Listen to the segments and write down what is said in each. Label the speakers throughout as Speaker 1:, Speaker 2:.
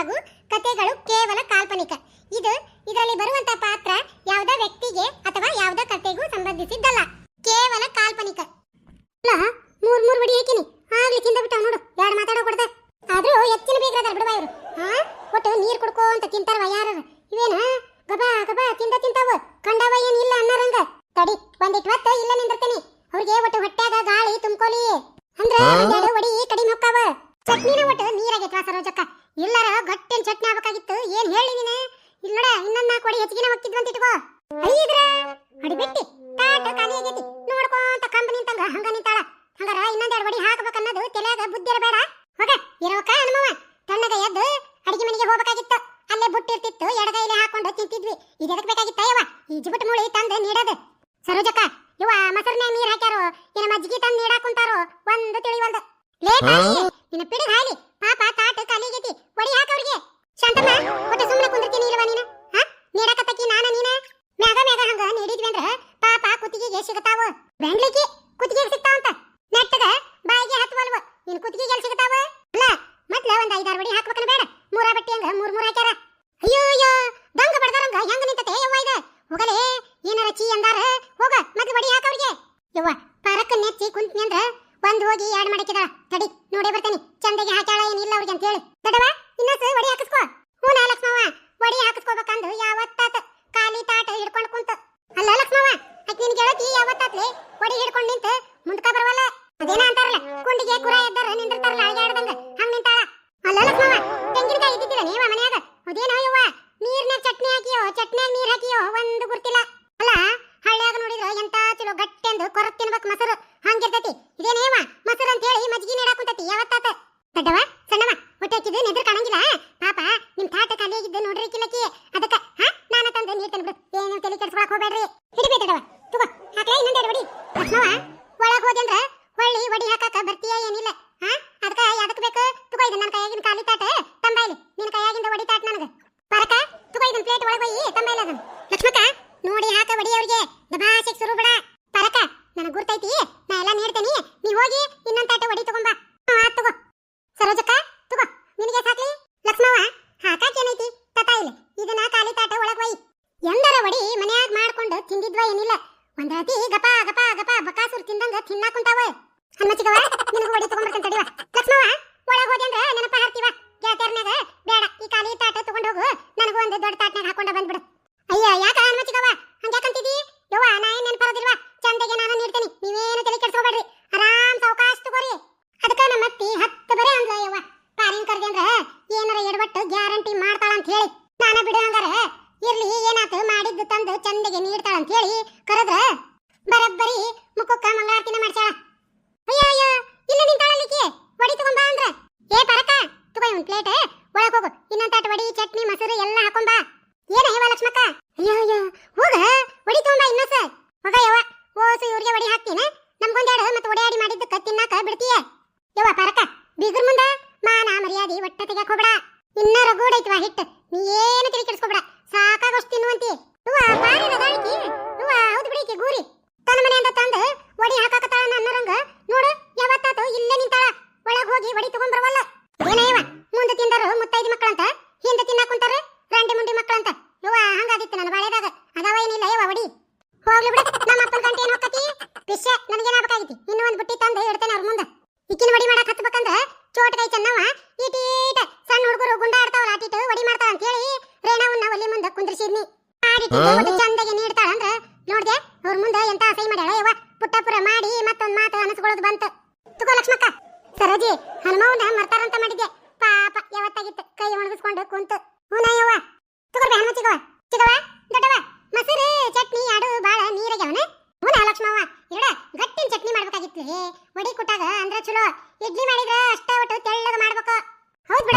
Speaker 1: ಹಾಗೂ ಕಥೆಗಳು ಕೇವಲ ಕಾಲ್ಪನಿಕ. ಇದು ಇದರಲ್ಲಿ ಬರುವಂತ ಪಾತ್ರ ಯಾವುದೇ ವ್ಯಕ್ತಿಗೆ ಅಥವಾ ಯಾವುದೇ ಕಥೆಗೂ ಸಂಬಂಧಿಸಿದ್ದಲ್ಲ. ಕೇವಲ ಕಾಲ್ಪನಿಕ. ಅಲ್ಲ ಮೂರ್ ಮೂರ್ ಬಡಿ ಹಾಕಿನಿ ಆಗ್ಲಿ ತಿಂದ ಬಿಟ್ಟ ನೋಡು. ಎರಡು ಮಾತಾಡೋ ಕೊಡ್ದ? ಆದ್ರೂ ಹೆಚ್ಚಿನ ಬೇಗ್ರದಾರ ಬಿಡುವ ಇವರು ಹಾ ಒಟ್ಟು ನೀರ್ ಕುಡ್ಕೋ ಅಂತ ತಿಂತಾರವ ಯಾರು ಇವೇನ? ಗಬಾ ಗಬಾ ತಿಂದ ತಿಂತಾವ. ಕಂಡವ ಏನ್ ಇಲ್ಲ ಅನ್ನರಂಗ. ತಡಿ ಒಂದಿಟ್ ಹೊತ್ತ ಇಲ್ಲ ನಿಂದಿರ್ತೀನಿ. ಅವ್ರಿಗೆ ಒಟ್ಟು ಹೊಟ್ಟ್ಯಾಗ ಗಾಳಿ ತುಂಬ್ಕೊಲಿ ಅಂದ್ರೆ ಒಡಿ ಕಡಿಮೆ ಹೊಕ್ಕಾವ. ಚಟ್ನಿನ ಒಟ್ಟು ನೀರಾಗೈತ್ವಾ ಸರೋಜಕ್ಕ? ಇಲ್ಲರ ಗಟ್ಟಿನ ಚಟ್ನಿ ಆಗ್ಬೇಕಾಗಿತ್ತು. ಏನ್ ಹೇಳಿ ನೀನೆ? ಇಲ್ಲ ನೋಡ, ಇನ್ನೊಂದ್ ನಾಲ್ಕು ಅಡಿ ಹೆಚ್ಚಿಗೆ ಅಂತ ಇಟ್ಕೋ. ಐದ್ರ ಅಡಿಬಿಟ್ಟಿ ತಾಟ ಖಾಲಿ ಆಗೈತಿ. ನೋಡ್ಕೊಂತ ಕಂಬ ನಿಂತಂಗ, ಹಂಗ ನಿಂತಾಳ. ಹಂಗಾರ ಬಡಿ ಒಡಿ ಹಾಕ್ಬೇಕನ್ನೋದು ತಲೆಯಾಗ ಬುದ್ಧಿ ಇರಬೇಡ. ಹೋಗ ಇರೋಕ ಹನುಮವ ತಣ್ಣಗ ಎದ್ದು ಅಡಿಗೆ ಮನೆಗೆ ಹೋಗ್ಬೇಕಾಗಿತ್ತು. ಅಲ್ಲೇ ಬುಟ್ಟಿರ್ತಿತ್ತು, ಎಡಗೈಲಿ ಹಾಕೊಂಡು ತಿಂತಿದ್ವಿ. ಇದೆದಕ್ ಬೇಕಾಗಿತ್ತ ಯವ್ವ? ಈ ಜಿಬಟ್ ಮೂಳಿ ತಂದು ನೀಡೋದು. ಸರೋಜಕ್ಕ ಇವ ಮೊಸರ್ನ್ಯಾಗ ನೀರ್ ಹಾಕ್ಯಾರೋ? ಏನ ಮಜ್ಜಿಗೆ ತಂದು ನೀಡಾಕುಂತಾರೋ ಒಂದು ತಿಳಿವಲ್ದು ಲೇ ನಿನ್ನ ಪಿಡಿದ ಹಾಲಿ ಪಾಪ ತಾಟ ಖಾಲಿ ಆಗೈತಿ ಒಡಿ ಹಾಕ ಅವ್ರಿಗೆ ಶಾಂತಮ್ಮ ಒಟ್ಟು ಸುಮ್ಮನೆ ಕುಂದಿರ್ತೀನಿ ಇಲ್ವಾ ನೀನು ಹಾ ನೀಡಕತ್ತಕ್ಕಿ ನಾನ ನೀನ ಮ್ಯಾಗ ಮ್ಯಾಗ ಹಂಗ ನೀಡಿದ್ವಿ ಅಂದ್ರ ಪಾಪ ಕುತ್ತಿಗೆಗೆ ಸಿಗತಾವ ಬೆಂಡ್ಲಿಕ್ಕಿ ಕುತ್ತಿಗೆಗೆ ಸಿಗ್ತಾವಂತ ನೆಟ್ಟಗ ಬಾಯಿಗೆ ಹತ್ತುವಲ್ವ ನಿನ್ ಕುತ್ತಿಗೆಗೆ ಎಲ್ಲಿ ಸಿಗತಾವ ಅಲ್ಲ ಮೊದ್ಲ ಒಂದ್ ಐದಾರು ಬಡಿ ಹಾಕ್ಬೇಕನ ಬೇಡ ಮೂರ ಬಟ್ಟಿ ಹಂಗ ಮೂರ್ ಮೂರ್ ಹಾಕ್ಯಾರ ಅಯ್ಯೋ ಅಯ್ಯೋ ದಂಗ ಬಡ್ದಾರಂಗ ಹೆಂಗ ನಿಂತತೆ ಯವ್ವ ಇದ? ಹೋಗಲೇ, ಏನಾರ ಚೀ ಅಂದಾರ? ಹೋಗ ಮೊದ್ಲು ಬಡಿ ಹಾಕ ಅವ್ರಿಗೆ. ಯವ್ವ, ಪರಕ್ಕ ನೆಚ್ಚಿ ಕುಂತ್ನಿ ಅಂದ್ರ ಬಂದ್ ಹೋಗಿ ಯಾಡ್ ಮಾಡಕಿದಾಳ ತಡಿ, ನೋಡೇ ಬರ್ತೇನೆ. ಚಂದಗೆ ಹಾಕ್ಯಾಳ ಏನಿಲ್ಲ ಅವ್ರಿಗೆ ಅಂತ ಹೇಳಿ. ದೊಡ್ಡವ ಇನ್ನೊಂದು ಬಡಿ ಹಾಕಿಸ್ಕೋ. ಹ್ಞೂ ನಾ ಲಕ್ಷ್ಮವ್ವ. ವಡಿ ಹಾಕಿಸ್ಕೋಬೇಕಂದು ಯಾವತ್ತಾತ ಖಾಲಿ ತಾಟ ಹಿಡ್ಕೊಂಡು ಕುಂತ. ಅಲ್ಲ ಲಕ್ಷ್ಮವ್ವ ಅಕ್ಕಿ ನಿನ್ ಗೆಳತಿ ಯಾವತ್ತಾತ್ಲೆ ಬಡಿ ಹಿಡ್ಕೊಂಡು ನಿಂತ ಮುಂದಕ ಬರವಲ್ಲ? ಅದೇನ ಅಂತಾರಲ್ಲ, ಕುಂಡಿಗೆ ಕುರ ಎದ್ದಾರ ನಿಂದಿರ್ತಾರಲ್ಲ ಅಳಗಾಡ್ದಂಗ ಹಂಗ ನಿಂತಾಳ. ಅಲ್ಲ ಲಕ್ಷ್ಮವ್ವ, ತೆಂಗಿನಕಾಯಿ ಇದ್ದಿದ್ದಿಲ್ಲ ನೀವ ಮನ್ಯಾಗ? ಅದೇನೋ ಯವ್ವ? ನೀರ್ನಾಗ ಚಟ್ನಿ ಹಾಕಿಯೋ ಚಟ್ನಿ ನೀರ್ ಹಾಕಿಯೋ, ಒಂದು ಗುರ್ತಿಲ್ಲ ಅಲ್ಲ, ಹಳ್ಳಿಯಾಗ ನೋಡಿದ್ರ ಎಂತ ಚಲೋ ಗಟ್ಟೆಂದು ಕೊರತ್ ತಿನ್ಬೇಕು ಮೊಸರು. ಹಂಗಿರ್ತೈತಿ. ಇದೇನೇವ ಮೊಸರು ಅಂತ ಹೇಳಿ ಮಜ್ಜಿಗೆ ನೀಡಾಕುಂತತಿ ಯಾವತ್ತಾತ? ದೊಡ್ಡವ ಸಣ್ಣವ ಹೊಟ್ಟೆ ನೆದ್ರ ಕಾಣಂಗಿಲ್ಲ? ಪಾಪ, ನಿಮ್ ತಾಟ ಖಾಲಿ ಆಗಿದ್ದು ನೋಡ್ರಿ ಕಿಲಕಿ. ಅದಕ್ಕ, ಹಾ? ನಾನು ತಂದು ನೀರ್ ತಂದ್ಬಿಡು. ಏನು ತಲೆ ಕೆಡ್ಸ್ಕೊಳಕ್ ಹೋಗ್ಬೇಡ್ರಿ ಹಿಡಿಬೇ ದೊಡ್ಡವ ತಗೋ ಹಾಕ್ಲಾ ಇನ್ನೊಂದೆರಡು ವಡಿ ಲಕ್ಷ್ಮವ ಒಳಗ್ ಹೋದಂದ್ರ ಹೊಳ್ಳಿ ವಡಿ ಹಾಕಾಕ ಬರ್ತೀಯ ಏನಿಲ್ಲ ಹಾ ಅದಕ್ಕ ಯಾದಕ್ ಬೇಕು ತಗೋ ಇದು ನನ್ನ ಕೈಯಾಗಿನ ಖಾಲಿ ತಾಟ ತಂಬಾಯ್ಲಿ ನಿನ್ನ ಕೈಯಾಗಿಂದ ವಡಿ ತಾಟ ನನಗ ಪರಕ ತಗೋ ಇದನ್ನ ಪ್ಲೇಟ್ ಒಳಗೆ ಒಯ್ಯಿ ತಂಬಾಯ್ಲ ಅದನ್ನ ಲಕ್ಷ್ಮಕ್ಕ ನೋಡಿ ಹಾಕ ವಡಿ ಅವ್ರಿಗೆ ದಬಾಸಿಗೆ ಸುರು ಬಿಡ ಪರಕ ನನಗೆ ಗುರ್ತೈತಿ ನಾ ಎಲ್ಲ ನೀಡ್ತೇನಿ ನೀ ಹೋಗಿ ಇನ್ನೊಂದ್ ತಾಟ ವಡಿ ತಗೊಂಬಾ ಹಾ ಆತ್ ತಗೋ ಸರೋಜಕ್ಕ ತಗೋ ನಿನಗೆ ಸಾಕ್ಲಿ ಲಕ್ಷ್ಮವ್ವ ಹಾಕಾಕ ಏನೈತಿ ತತಾ ಇಲ್ಲ ಇದನ್ನ ಖಾಲಿ ತಾಟ ಒಳಗ್ ಒಯ್ಯಿ ಎಂದರ ವಡಿ ಮನ್ಯಾಗ ಮಾಡ್ಕೊಂಡು ತಿಂದಿದ್ವ ಏನಿಲ್ಲ ಒಂದ್ ರತಿ ಗಪ ಗಪ ಗಪ ಬಕಾಸುರ್ ತಿಂದಂಗ ತಿನ್ನಾಕ್ ಕುಂತಾವ ಹನ್ಮಚ್ಚಿಗವ ನಿನಗೂ ವಡಿ ತಗೊಂಡ್ಬರ್ತೇನೆ ತಡಿವ ಲಕ್ಷ್ಮವ್ವ ಒಳಗ್ ಹೋದೆ ಅಂದ್ರ ನೆನಪ ಹಾರ್ತಿವ ಗೆಳತಿಯರ್ನಾಗ ಬೇಡ ಈ ಖಾಲಿ ತಾಟ ತಗೊಂಡ್ ಹೋಗು ನನಗೂ ಒಂದು ದೊಡ್ಡ ತಾಟ್ನಾಗ ಹಾಕೊಂಡ ಬಂದ್ಬಿಡು ಅಯ್ಯ ಯಾಕ ಹನ್ಮಚ್ಚಿಗವ ಹಂಗ್ಯಾಕಂತಿದಿ ಯವ್ವ ನಾ ಏನ್ ನೆನಪರೋದಿಲ್ವಾ ಚಂದಗೆ ನಾನು ನೀಡ್ತೇನೆ ನೀವೇನು ತಲೆ ಕೆಡ್ಸ್ಕೊಬೇಡ್ರಿ ಆರಾಮ್ ಸಾವಕಾಶ ತಗೋರಿ ಅದಕ್ಕ ನಮ್ಮ ಅತ್ತಿ ಹತ್ತು ಬರೇ ಅಂದ್ಲ ಯವ್ವ ಪಾರಿನ್ ಕರ್ದೆ ಅಂದ್ರ ಏನಾರ ಎಡವಟ್ಟು ಗ್ಯಾರಂಟಿ ಮಾಡ್ತಾಳ ಅಂತ ಹೇಳಿ ನಾನ ಬಿಡು ಹಂಗಾರ ಇರ್ಲಿ ಏನಾತು ಮಾಡಿದ್ದು ತಂದು ಚಂದಗೆ ನೀಡ್ತಾಳ ಅಂತ ಹೇಳಿ ಕರೆದ್ರ ಬರಬ್ಬರಿ ಮುಖಕ್ಕ ಮಂಗಳಾರತಿನ ಮಾಡ್ಸಾಳ ಅಯ್ಯ ಅಯ್ಯ ಇಲ್ಲ ನಿಂತಾಳಲಿಕ್ಕೆ ವಡಿ ತಗೊಂಬಾ ಅಂದ್ರ ಏ ಪರಕ ತಗೋ ಒಂದ್ ಪ್ಲೇಟ್ ಒಳಗ್ ಹೋಗು ಇನ್ನೊಂದ್ ತಾಟ್ ವಡಿ ಚಟ್ನಿ ಮೊಸರು ಎಲ್ಲ ಹಾಕೊಂಬಾ ಏನ ಯವ್ವ ಲಕ್ಷ್ಮಕ್ಕ ಅಯ್ಯೋ ಅಯ್ಯೋ ಹೋಗ ವಡಿ ತಗೊಂಬಾ ಇನ್ನೊಸ ಹೋಗ ಯವ್ವ ಓಸು ಇವ್ರಿಗೆ ವಡಿ ಹಾಕ್ತೀನ ನಮ್ಗೊಂದೆರಡು ಮತ್ತೆ ಒಡೆಯಾಡಿ ಮಾಡಿದ್ದಕ್ಕ ತಿನ್ನಾಕ ಬಿಡ್ತೀಯ ಯವ್ವ ಪರಕ ಬೀಗ್ರ ಮುಂದ ಮಾನ ಮರ್ಯಾದಿ ಒಟ್ಟ ತೆಗ್ಯಾಕ್ ಹೋಗ್ಬೇಡ ರಗೂಡೈತ್ವಾ ಹಿಟ್ಟು. ನೀ ಏನು ತಿಳಿ ಕೆಡಿಸ್ಕೊಬೇಡ. ಸಾಕಾಗೋಷ್ಟು ತಿನ್ನುವಂತಿ ಅವ್ವ ಬಾರಿನ ದಾಳಿಕಿ ಅವ್ವ ಹೌದು ಬಿಡಿಕಿ ಗೂರಿ ತನ್ನ ಮನೆಯಿಂದ ತಂದು ಒಡಿ ಹಾಕಾಕತ್ತಾಳ ನನ್ನರಂಗ ನೋಡು ಯಾವತ್ತಾತು ಇಲ್ಲೇ ನಿಂತಾಳ ಒಳಗ್ ಹೋಗಿ ಒಡಿ ತಗೊಂಡ್ ಬರವಲ್ಲ ಏನಯ್ಯವ ಮುಂದೆ ತಿಂದರು ಮುತ್ತೈದು ಮಕ್ಕಳಂತ ಹಿಂದೆ ತಿನ್ನಾಕ್ ಕುಂತಾರ ರಂಡಿ ಮುಂಡಿ ಮಕ್ಕಳಂತ ಯವ್ವ ಹಂಗಾದಿತ್ತು ನನ್ನ ಬಾಳೆದಾಗ ಅದಾವ ಏನಿಲ್ಲ ಯವ್ವ ಒಡಿ ಹೋಗ್ಲಿ ಬಿಡು ನಮ್ಮ ಅಪ್ಪನ ಗಂಟೆ ಏನು ಹೋಗತಿ ಪಿಶ್ಯ ನನಗೇನಾಗಬೇಕಾಗಿತಿ ಇನ್ನೂ ಒಂದು ಬುಟ್ಟಿ ತಂದು ಇಡ್ತೇನೆ ಅವ್ರ ಮುಂದೆ ಇಕ್ಕಿನ ವಡಿ ಮಾಡಕ್ ಹತ್ಬೇಕಂದ್ರ ಚೋಟ್ ಕೈ ಚೆನ್ನವ ಈಟೀಟ ಸಣ್ಣ ಹುಡುಗರು ಗುಂಡ ಆಡ್ತಾವಲ್ಲ ಆಟಿಟ್ಟು ವಡಿ ಮಾಡ್ತಾಳ ಅಂತ ಹೇಳಿ ರೇಣವನ್ನ ಒಲಿ ಮುಂದೆ ಕುಂದ್ರಿಸಿದ್ನಿ ಆಡಿಟ್ಟಿದ್ದು ಒಟ್ಟು ಚಂದಗೆ ನೀಡ್ತಾಳ ಅಂದ್ರ ನೋಡ್ದೆ ಅವ್ರ ಮುಂದೆ ಎಂತ ಅಸಹ್ಯ ಮಾಡ್ಯಾಳ ಯವ್ವ ಪುಟ್ಟಪುರ ಮಾಡಿ ಮತ್ತೊಂದ್ ಮಾತು ಅನಸ್ಕೊಳ್ಳೋದು ಬಂತು ತುಕೋ ಲಕ್ಷ್ಮಕ್ಕ ಸರೋಜಿ ಹನುಮವನ್ನ ಮರ್ತಾರಂತ ಮಾಡಿದ್ದೆ ಪಾಪ ಕೈ ಒಣಗಿಸ್ಕೊಂಡು ಕುಂತು. ಹೂನ ಯವ್ವ ತಗೋರ್ಬೆ ಹನುಮ ಚಿಗವ ಚಿಗವ ದೊಡ್ಡವ ಮೊಸರು ಚಟ್ನಿ ಆಡು ಬಾಳ ನೀರಾಗ್ಯಾವನ ಹೂನ ಲಕ್ಷ್ಮವ್ವ. ಇರಡ ಗಟ್ಟಿನ ಚಟ್ನಿ ಮಾಡ್ಬೇಕಾಗಿತ್ತು ವಡಿ ಕುಟ್ಟಾಗ ಅಂದ್ರ ಚಲೋ. ಇಡ್ಲಿ ಮಾಡಿದ್ರ ಅಷ್ಟ ಒಟ್ಟು ತೆಳ್ಳಗ ಮಾಡ್ಬೇಕು. ಹೌದ್ ಬಿಡ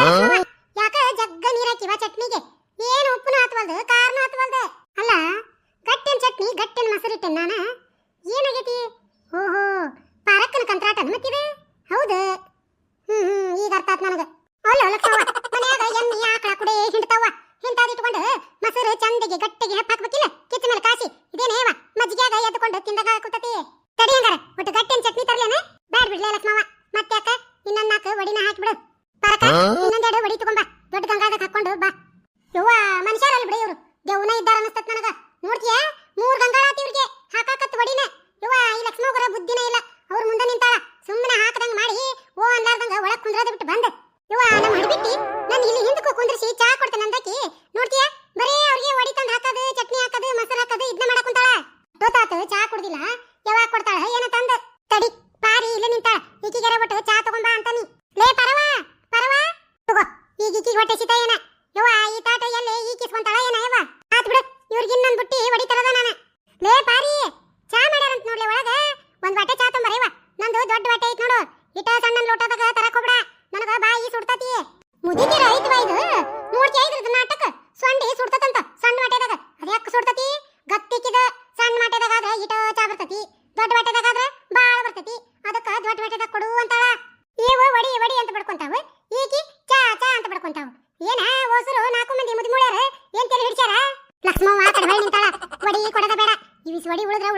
Speaker 1: ಯಾಕ ಜಗ್ಗ ನೀರ್ ಹಾಕಿವ ಚಟ್ನಿಗೆ? ಏನು ಉಪ್ಪುನು ಹತ್ವಲ್ದು ಕಾರ್ನು ಹತ್ವಲ್ದು. ಅಲ್ಲ ಗಟ್ಟಿನ ಚಟ್ನಿ ಗಟ್ಟಿನ ಮೊಸರಿಟ್ಟೆ ನಾನ? ಬಾರಕ ಇನ್ನೊಂದೆರಡು ಒಡಿ ದೊಡ್ಡ ಹಾಕೊಂಡು ಬಾ. ಬಿಡಿ ಇವರು. ದೇವನ ಇದ್ದಾರ ಅನಿಸ್ತತ್ ನನಗ. ನೋಡ್ತೀಯ? ಮೂರು ಒಡಿನ ಯವ್ವ ಈ ಲಕ್ಷ್ಮೋಗರ ಬುದ್ಧಿನೇ ಇಲ್ಲ. ಅವ್ರ ಮುಂದೆ ನಿಂತಾಳ. ಸುಮ್ಮನೆ ಹಾಕದಂಗ ಮಾಡಿ ಓ ಅನ್ಲಾರ್ದಂಗ ಒಳಗ್ ಕುಂದ್ರದ ಬಿಟ್ಟು ಬಂದ. ಯವ್ವ ನಮ್ಮ ಹಡ್ಬಿಟ್ಟಿ ನಾನು ಇಲ್ಲಿ ಚಾ ಕೊಡ್ತೇನೆ ಅಂದಕಿ. ನೋಡ್ತೀಯ? ಬರೀ ಅವ್ರಿಗೆ ಒಡಿ ತಂದು ಹಾಕದು ಚಟ್ನಿ ಹಾಕದು ಮೊಸರು ಹಾಕದು ಇದನ್ನ ಮಾಡಕ್ ಕುಂತಾಳ. ಚಾ ಕುಡ್ದಿಲ್ಲ. ಯಾವಾಗ ಕೊಡ್ತಾಳ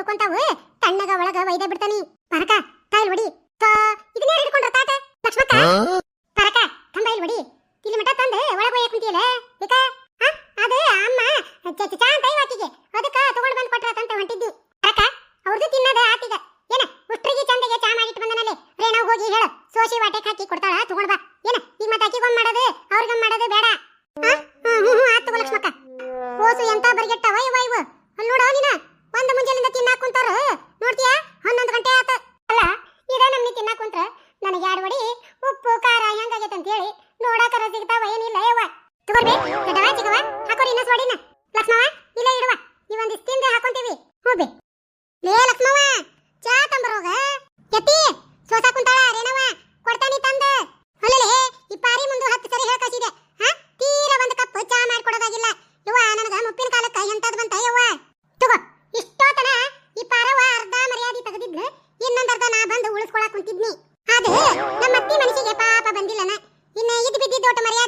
Speaker 1: ಹುಡ್ಕೊಂತಾವು ತಣ್ಣಗ ಒಳಗ ವೈದ ಬಿಡ್ತಾನಿ. ಪರಕ ಕಾಯಲ್ ಹೊಡಿ. ಇದನ್ನ ಯಾರು ಹಿಡ್ಕೊಂಡ್ರ ತಾಟ ಲಕ್ಷ್ಮಕ್ಕ? ಪರಕ ಕಂಬ ಇಲ್ಲಿ ಹೊಡಿ. ಇಲ್ಲಿ ಮಠ ತಂದೆ ಒಳಗ ಒಯ್ಯಕ್ ಕುಂತಿಯಲ್ಲ ಬೇಕ ಅದೇ ಅಮ್ಮ. ಚಾ ಅಂತ ಇವಾಕಿಗೆ ಅದಕ್ಕ ತಗೊಂಡ್ ಬಂದ್ ಕೊಟ್ರ ಅಂತ ಹೊಂಟಿದ್ದಿ. ಪರಕ ಅವ್ರದ್ದು ತಿನ್ನದ ಆತೀಗ ಏನ ಉಷ್ಟ್ರಿಗೆ ಚಂದಗೆ ಚಾ ಮಾಡಿಟ್ ಬಂದನಲ್ಲಿ? ರೇಣ ಹೋಗಿ ಹೇಳು. ಸೋಸಿ ವಾಟೆಕ್ ಹಾಕಿ ಕೊಡ್ತಾಳ ತಗೊಂಡ್ ಬಾ. ಏನ ಈಗ ಮತ್ತೆ ಅಕ್ಕಿಗೊಂದ್ ಮಾಡೋದು ಅವ್ರಿಗೊಂದ್ ಮಾಡೋದು ಬೇಡ. ಹ್ಮ್ ಹ್ಮ್ ಆತ್ ತಗೋ ಲಕ್ಷ್ಮಕ್ಕ. ಓಸು ಎಂತ ಬರ್ಗೆಟ್ಟವ ಇವ ಇವ? ಅಲ್ಲಿ ನೋಡೋ ನೀನ. ಒಂದ್ ಮುಂಜಾನೆ ಕುಂತಾರ ನೋಡ್ತೀಯಾ? ಹನ್ನೊಂದು ಗಂಟೆ ಆತ. ಅಲ್ಲ ಈಗ ನಮ್ನಿ ತಿನ್ನಕ್ ಕುಂತ್ರ ನನಗೆ ಎರಡು ವಡಿ ಉಪ್ಪು, ಖಾರ ಹೆಂಗಾಗೈತೆ ಅಂತ ಹೇಳಿ ನೋಡಕರ ಸಿಗ್ತಾವ ಏನಿಲ್ಲ ಯವ್ವ. ತಗೊಳ್ರಿ ದವಾ ಸಿಗವ ಹಾಕೋರಿ ಇನ್ನೊಂದು ವಡಿನ. ಲಕ್ಷ್ಮವ ಅದು ನಮ್ಮ ಅತ್ತಿ ಮನಸ್ಸಿಗೆ ಪಾಪ ಬಂದಿಲ್ಲನ ಇನ್ನ ಇದ್ ಬಿದ್ದಿದ್ದ ಒಟ್ಟು ಮರ್ಯಾದ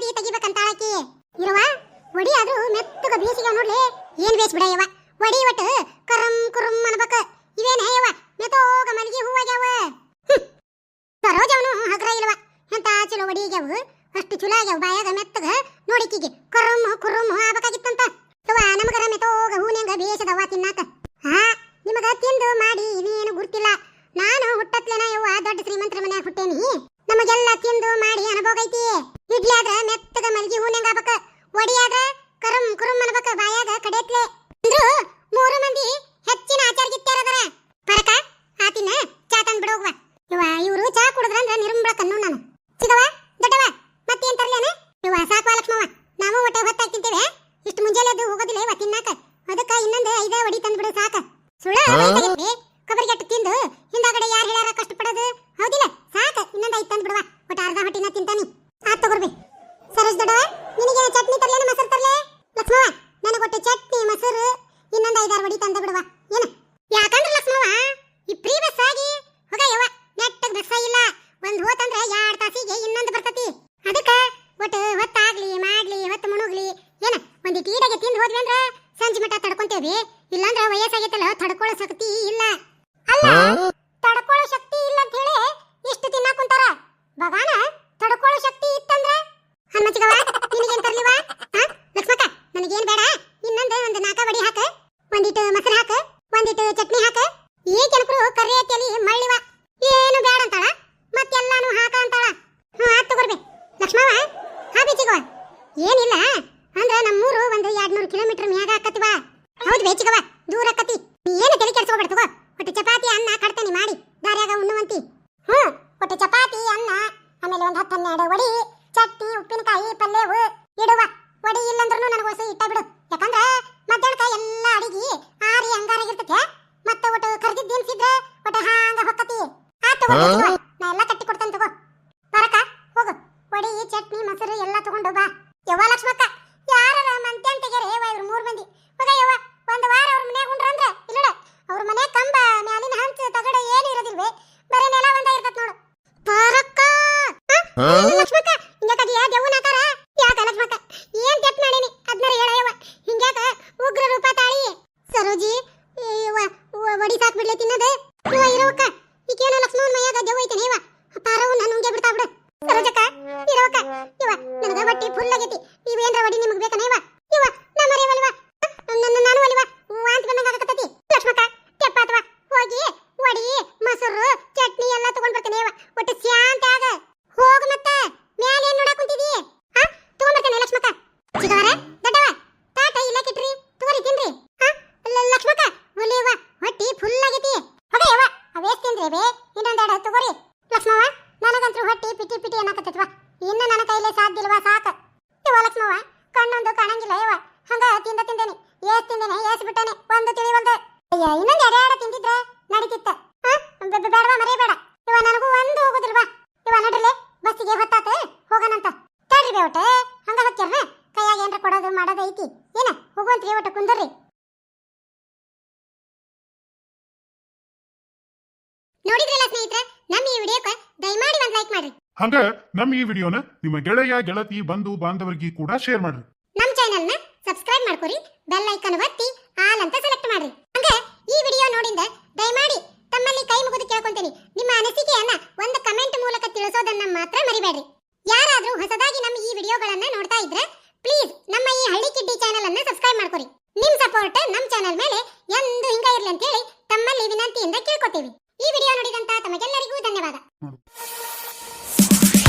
Speaker 1: ಏನಿಲ್ಲ? ಅಂದ್ರ ನಮ್ಮೂರು ಒಂದು ಎರಡ್ನೂರು ಕಿಲೋಮೀಟರ್ ಮ್ಯಾಗ ಆಕತಿವ ಹೌದು ಬೇಚಿಗವ ದೂರ ಆಕತಿ. ನೀ ಏನು ತಲೆ ಕೆಡ್ಸ್ಕೊಬೇಡ ತಗೋ. ಒಟ್ಟು ಚಪಾತಿ ಅನ್ನ ಕಡ್ತಾನೆ ಮಾಡಿ ದಾರ್ಯಾಗ ಉಣ್ಣುವಂತಿ. ಹ್ಞೂ ಒಟ್ಟು ಚಪಾತಿ ಅನ್ನ ಆಮೇಲೆ ಒಂದು ಹತ್ತು ವಡಿ ಚಟ್ನಿ ಉಪ್ಪಿನಕಾಯಿ ಪಲ್ಯವು ಇಡುವ. ವಡಿ ಇಲ್ಲಂದ್ರೂ ನನಗೆ ಹೊಸ ಇಟ್ಟ ಬಿಡು. ಯಾಕಂದ್ರೆ ಮಧ್ಯಾಹ್ನಕ ಎಲ್ಲ ಅಡಿಗೆ ಆರಿ ಹಂಗಾರಾಗಿರ್ತೈತೆ ಮತ್ತೆ ಒಟ್ಟು ಕರ್ದಿದ್ದು ತಿನ್ಸಿದ್ರೆ ಒಟ್ಟು ಹಾಂಗ ಹೊಕ್ಕತಿ. ಆತ ಕೈಲೇ ಸಾಧ್ಯ ಇಲ್ವಾ ಸಾಕ? ಇವ ಲಕ್ಷ್ಮವ್ವ, ಕಣ್ಣೊಂದು ಕಾಣಂಗಿಲ್ಲ ಇವ. ಹಂಗ ತಿಂದ ತಿಂದೇನಿ, ಏಸ್ ತಿಂದೇನೆ, ಏಸ್ ಬಿಟ್ಟನೆ, ಒಂದು ತಿಳಿ ಅಯ್ಯ, ಇನ್ನೊಂದು ಎಡೆ ತಿಂದಿದ್ರೆ ನಡೀತಿತ್ತ. ಬೇಡವಾ, ಮರಿಬೇಡ. ಇವ ನನಗೂ ಒಂದು ಹೋಗುದಿಲ್ವಾ? ಇವ ನಡ್ರಲೆ, ಬಸ್ಸಿಗೆ ಹೊತ್ತಾತ, ಹೋಗನಂತ. ತಡ್ರಿ ಬೇವಟ ಹಂಗ ಹೊಕ್ಕ್ಯಾರ ಕೈಯಾಗ ಏನ್ರ ಕೊಡೋದು ಮಾಡೋದು ಐತಿ. ಏನ, ಹೋಗುವಂತ್ರಿ ಒಟ್ಟ ಕುಂದರ್ರಿ. ನೋಡಿದ್ರಲ್ಲ ಸ್ನೇಹಿತರೆ, ನಮ್ಮ ಈ ವಿಡಿಯೋಕ್ಕೆ ದಯಮಾಡಿ ಒಂದು ಲೈಕ್ ಮಾಡ್ರಿ.
Speaker 2: ಹಂಗ ನಮ್ಮ ಈ ವಿಡಿಯೋನ ನಿಮ್ಮ ಗೆಳೆಯ ಗೆಳತಿ ಬಂಧು ಬಾಂಧವರಿಗೆ ಕೂಡ ಶೇರ್ ಮಾಡ್ರಿ.
Speaker 1: ನಮ್ಮ ನ ಸಬ್ಸ್ಕ್ರೈಬ್ ಮಾಡ್ಕೊರಿ ಬೆಲ್ ಐಕಾನ್ ಒತ್ತಿ ಆಲ್ ಅಂತ ಸೆಲೆಕ್ಟ್ ಮಾಡ್ರಿ. ಹಂಗ ಈ ವಿಡಿಯೋ ನೋಡಿಂದ ದಯಮಾಡಿ ತಮ್ಮಲ್ಲಿ ಕೈ ಮುಗಿದು ಕೇಳ್ಕೊಂತೀನಿ. ನಿಮ್ಮ ಅನಿಸಿಕೆಯನ್ನ ಒಂದು ಕಮೆಂಟ್ ಮೂಲಕ ತಿಳಿಸೋದನ್ನ ಮಾತ್ರ ಮರಿಬೇಡ್ರಿ. ಯಾರಾದ್ರೂ ಹೊಸದಾಗಿ ನಮ್ಮ ಈ ವಿಡಿಯೋಗಳನ್ನ ನೋಡ್ತಾ ಇದ್ರೆ ಪ್ಲೀಸ್ ನಮ್ಮ ಈ ಹಳ್ಳಿ ಕಿಡ್ಡಿ ಚಾನೆಲ್ ಅನ್ನ ಸಬ್ಸ್ಕ್ರೈಬ್ ಮಾಡ್ಕೊರಿ. ನಿಮ್ ಸಪೋರ್ಟ್ ನಮ್ಮ ಚಾನೆಲ್ ಮೇಲೆ ಎಂದು ಹಿಂಗ ಇರ್ಲಿ ಅಂತೇಳಿ ತಮ್ಮಲ್ಲಿ ವಿನಂತಿಯಿಂದ ಕೇಳ್ಕೊತೀವಿ. ಈ ವಿಡಿಯೋ ನೋಡಿದ